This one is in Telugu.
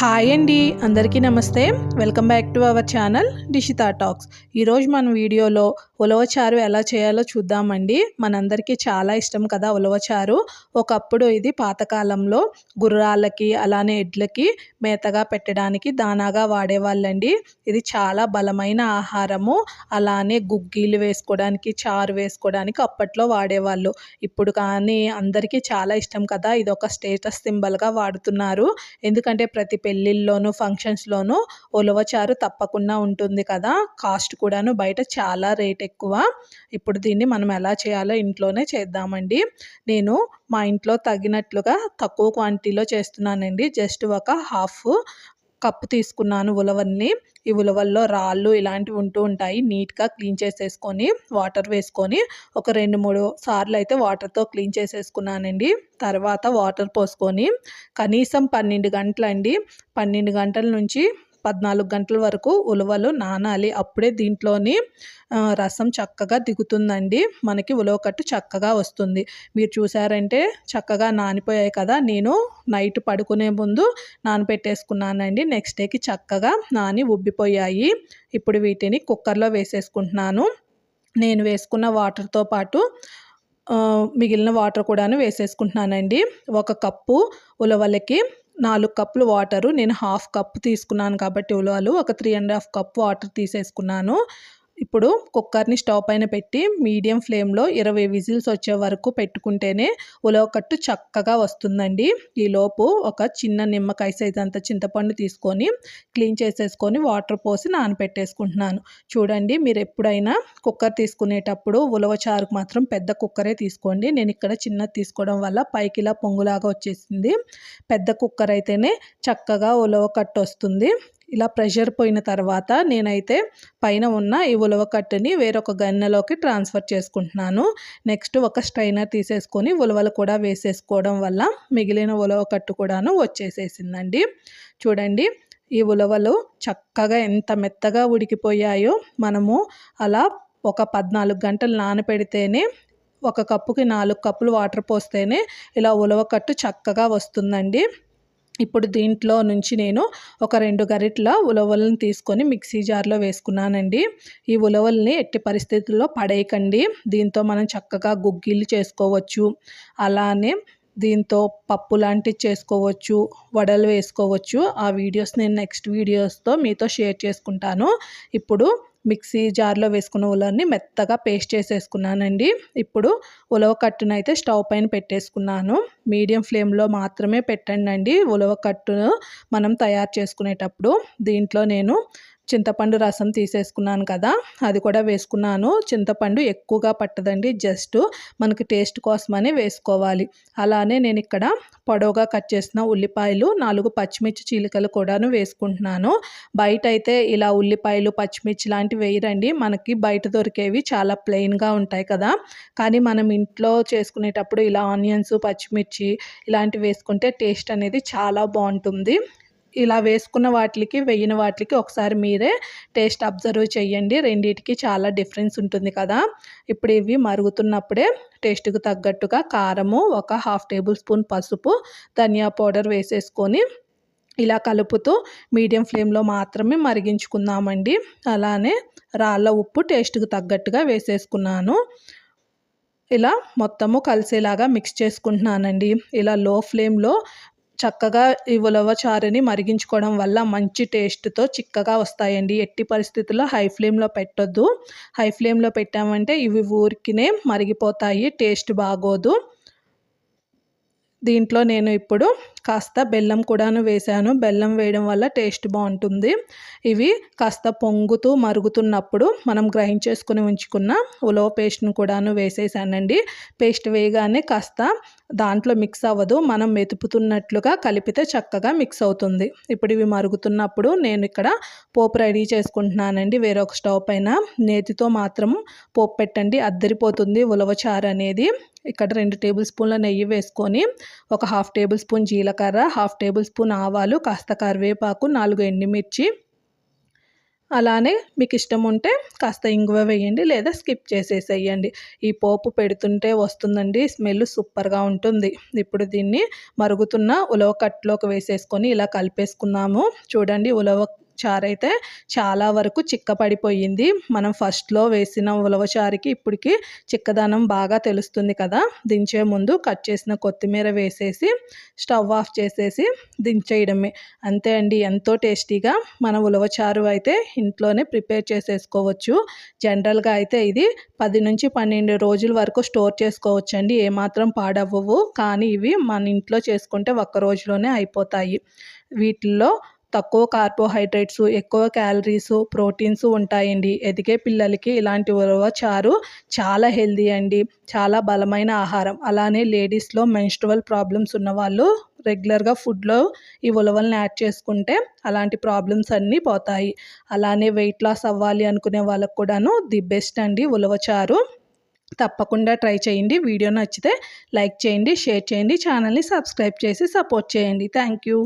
హాయ్ అండి అందరికీ నమస్తే. Welcome back to our channel Dishita talks ఈరోజు మన వీడియోలో ఉలవచారు ఎలా చేయాలో చూద్దామండి. మనందరికీ చాలా ఇష్టం కదా ఉలవచారు ఒకప్పుడు ఇది పాతకాలంలో గుర్రాలకి అలానే ఎడ్లకి మేతగా పెట్టడానికి దానాగా వాడేవాళ్ళండి. ఇది చాలా బలమైన ఆహారము. అలానే గుగ్గీలు వేసుకోవడానికి చారు వేసుకోవడానికి అప్పట్లో వాడేవాళ్ళు. ఇప్పుడు కానీ అందరికీ చాలా ఇష్టం కదా ఇది ఒక స్టేటస్ సింబల్గా వాడుతున్నారు. ఎందుకంటే ప్రతి పెళ్ళిళ్ళలోనూ ఫంక్షన్స్లోనూ ఉలవచారు తప్పకుండా ఉంటుంది కదా. కాస్ట్ కూడాను బయట చాలా రేట్ ఎక్కువ. ఇప్పుడు దీన్ని మనం ఎలా చేయాలో ఇంట్లోనే చేద్దామండి. నేను మా ఇంట్లో తగినట్లుగా తక్కువ క్వాంటిటీలో చేస్తున్నానండి. జస్ట్ ఒక హాఫ్ కప్పు తీసుకున్నాను ఉలవల్ని. ఈ ఉలవల్లో రాళ్ళు ఇలాంటివి ఉంటూ ఉంటాయి. నీట్గా క్లీన్ చేసేసుకొని వాటర్ వేసుకొని ఒక రెండు మూడు సార్లు అయితే వాటర్తో క్లీన్ చేసేసుకున్నానండి. తర్వాత వాటర్ పోసుకొని కనీసం పన్నెండు గంటలండి. పన్నెండు గంటల నుంచి పద్నాలుగు గంటల వరకు ఉలవలు నానాలి. అప్పుడే దీంట్లోని రసం చక్కగా దిగుతుందండి. మనకి ఉలవకట్టు చక్కగా వస్తుంది. మీరు చూసారంటే చక్కగా నానిపోయాయి కదా. నేను నైట్ పడుకునే ముందు నానబెట్టేసుకున్నానండి నెక్స్ట్ డేకి చక్కగా నాని ఉబ్బిపోయాయి. ఇప్పుడు వీటిని కుక్కర్లో వేసేసుకుంటున్నాను. నేను వేసుకున్న వాటర్తో పాటు మిగిలిన వాటర్ కూడాను వేసేసుకుంటున్నానండి. ఒక కప్పు ఉలవలకి నాలుగు కప్పులు వాటరు. నేను హాఫ్ కప్ తీసుకున్నాను కాబట్టి ఉలవలు. ఒక three and half cup water తీసేసుకున్నాను. ఇప్పుడు కుక్కర్ని స్టవ్ పైన పెట్టి మీడియం ఫ్లేమ్లో ఇరవై విజిల్స్ వచ్చే వరకు పెట్టుకుంటేనే ఉలవకట్టు చక్కగా వస్తుందండి. ఈలోపు ఒక చిన్న నిమ్మకాయ సైజ్ అంత చింతపండు తీసుకొని క్లీన్ చేసేసుకొని వాటర్ పోసి నానపెట్టేసుకుంటున్నాను. చూడండి మీరు ఎప్పుడైనా కుక్కర్ తీసుకునేటప్పుడు ఉలవ చారుకు మాత్రం పెద్ద కుక్కరే తీసుకోండి. నేను ఇక్కడ చిన్నది తీసుకోవడం వల్ల పైకి ఇలా పొంగులాగా వచ్చేసింది. పెద్ద కుక్కర్ అయితేనే చక్కగా ఉలవకట్టు వస్తుంది. ఇలా ప్రెషర్ పోయిన తర్వాత నేనైతే పైన ఉన్న ఈ ఉలవకట్టుని వేరొక గన్నెలోకి ట్రాన్స్ఫర్ చేసుకుంటున్నాను. నెక్స్ట్ ఒక స్ట్రైనర్ తీసేసుకొని ఉలవలు కూడా వేసేసుకోవడం వల్ల మిగిలిన ఉలవకట్టు కూడాను వచ్చేసేసిందండి. చూడండి ఈ ఉలవలు చక్కగా ఎంత మెత్తగా ఉడికిపోయాయో మనము అలా ఒక పద్నాలుగు గంటలు నానపెడితేనే ఒక కప్పుకి నాలుగు కప్పులు వాటర్ పోస్తేనే ఇలా ఉలవకట్టు చక్కగా వస్తుందండి. ఇప్పుడు దీంట్లో నుంచి నేను ఒక రెండు గరిట్ల ఉలవలను తీసుకొని మిక్సీ జార్లో వేసుకున్నానండి. ఈ ఉలవల్ని ఎట్టి పరిస్థితుల్లో పడేయకండి. దీంతో మనం చక్కగా గుగ్గిళ్ళు చేసుకోవచ్చు. అలానే దీంతో పప్పు లాంటివి చేసుకోవచ్చు వడలు వేసుకోవచ్చు. ఆ వీడియోస్ నేను నెక్స్ట్ వీడియోస్తో మీతో షేర్ చేసుకుంటాను. ఇప్పుడు మిక్సీ జార్లో వేసుకున్న ఉలవని మెత్తగా పేస్ట్ చేసేసుకున్నానండి. ఇప్పుడు ఉలవ కట్టునైతే స్టవ్ పైన పెట్టేసుకున్నాను. మీడియం ఫ్లేమ్లో మాత్రమే పెట్టండి ఉలవ కట్టును మనం తయారు చేసుకునేటప్పుడు. దీంట్లో నేను చింతపండు రసం తీసేసుకున్నాను కదా అది కూడా వేసుకున్నాను. చింతపండు ఎక్కువగా పట్టదండి జస్ట్ మనకి టేస్ట్ కోసమని వేసుకోవాలి. అలానే నేను ఇక్కడ పొడవుగా కట్ చేసిన ఉల్లిపాయలు నాలుగు పచ్చిమిర్చి చీలికలు కూడాను వేసుకుంటున్నాను. బయట అయితే ఇలా ఉల్లిపాయలు పచ్చిమిర్చి లాంటివి వేయరండి. మనకి బయట దొరికేవి చాలా ప్లెయిన్గా ఉంటాయి కదా. కానీ మనం ఇంట్లో చేసుకునేటప్పుడు ఇలా ఆనియన్స్ పచ్చిమిర్చి ఇలాంటివి వేసుకుంటే టేస్ట్ అనేది చాలా బాగుంటుంది. ఇలా వేసుకున్న వాటికి వెయ్యిన వాటికి ఒకసారి మీరే టేస్ట్ అబ్జర్వ్ చేయండి రెండింటికి చాలా డిఫరెన్స్ ఉంటుంది కదా. ఇప్పుడు ఇవి మరుగుతున్నప్పుడే టేస్ట్కి తగ్గట్టుగా కారము ఒక హాఫ్ టేబుల్ స్పూన్ పసుపు ధనియా పౌడర్ వేసేసుకొని ఇలా కలుపుతూ మీడియం ఫ్లేమ్లో మాత్రమే మరిగించుకుందామండి. అలానే రాళ్ళ ఉప్పు టేస్ట్కి తగ్గట్టుగా వేసేసుకున్నాను. ఇలా మొత్తము కలిసేలాగా మిక్స్ చేసుకుంటున్నానండి. ఇలా లో ఫ్లేమ్లో చక్కగా ఈ ఉలవ చారుని మరిగించుకోవడం వల్ల మంచి టేస్ట్తో చిక్కగా వస్తాయండి. ఎట్టి పరిస్థితుల్లో హై ఫ్లేమ్లో పెట్టొద్దు. హై ఫ్లేమ్లో పెట్టామంటే ఇవి ఊరికినే మరిగిపోతాయి టేస్ట్ బాగోదు. దీంట్లో నేను ఇప్పుడు కాస్త బెల్లం కూడాను వేశాను. బెల్లం వేయడం వల్ల టేస్ట్ బాగుంటుంది. ఇవి కాస్త పొంగుతూ మరుగుతున్నప్పుడు మనం గ్రైండ్ చేసుకుని ఉంచుకున్న ఉలవ పేస్ట్ను కూడాను వేసేసానండి. పేస్ట్ వేయగానే కాస్త దాంట్లో మిక్స్ అవ్వదు. మనం మెతుపుతున్నట్లుగా కలిపితే చక్కగా మిక్స్ అవుతుంది. ఇప్పుడు ఇవి మరుగుతున్నప్పుడు నేను ఇక్కడ పోపు రెడీ చేసుకుంటున్నానండి. వేరొక స్టవ్ పైన నేతితో మాత్రం పోపు పెట్టండి. అద్దరిపోతుంది ఉలవచారు అనేది. ఇక్కడ రెండు టేబుల్ స్పూన్ల నెయ్యి వేసుకొని ఒక హాఫ్ టేబుల్ స్పూన్ జీలకర్ర హాఫ్ టేబుల్ స్పూన్ ఆవాలు కాస్త కరివేపాకు నాలుగు ఎండుమిర్చి. అలానే మీకు ఇష్టం ఉంటే కాస్త ఇంగువ వేయండి లేదా స్కిప్ చేసేసేయండి. ఈ పోపు పెడుతుంటే వస్తుందండి స్మెల్ సూపర్గా ఉంటుంది. ఇప్పుడు దీన్ని మరుగుతున్న ఉలవ కట్లోకి వేసేసుకొని ఇలా కలిపేసుకున్నాము చూడండి ఉలవ చారు అయితే చాలా వరకు చిక్కపడిపోయింది మనం ఫస్ట్లో వేసిన ఉలవచారుకి ఇప్పటికి చిక్కదనం బాగా తెలుస్తుంది కదా. దించే ముందు కట్ చేసిన కొత్తిమీర వేసేసి స్టవ్ ఆఫ్ చేసేసి దించేయడమే. అంతే అండి. ఎంతో టేస్టీగా మన ఉలవచారు అయితే ఇంట్లోనే ప్రిపేర్ చేసేసుకోవచ్చు. జనరల్గా అయితే ఇది పది నుంచి పన్నెండు రోజుల వరకు స్టోర్ చేసుకోవచ్చు అండి ఏమాత్రం పాడవ్వవు. కానీ ఇవి మన ఇంట్లో చేసుకుంటే ఒక్క రోజులోనే అయిపోతాయి. వీటిల్లో తక్కువ కార్బోహైడ్రేట్స్ ఎక్కువ క్యాలరీస్ ప్రోటీన్స్ ఉంటాయండి. ఎదిగే పిల్లలకి ఇలాంటి ఉలవ చారు చాలా హెల్దీ అండి. చాలా బలమైన ఆహారం. అలానే లేడీస్లో మెన్స్ట్రువల్ ప్రాబ్లమ్స్ ఉన్నవాళ్ళు రెగ్యులర్గా ఫుడ్లో ఈ ఉలవల్ని యాడ్ చేసుకుంటే అలాంటి ప్రాబ్లమ్స్ అన్నీ పోతాయి. అలానే వెయిట్ లాస్ అవ్వాలి అనుకునే వాళ్ళకు కూడాను ది బెస్ట్ అండి ఉలవ చారు తప్పకుండా ట్రై చేయండి. వీడియో నచ్చితే లైక్ చేయండి షేర్ చేయండి ఛానల్ని సబ్స్క్రైబ్ చేసి సపోర్ట్ చేయండి. Thank you.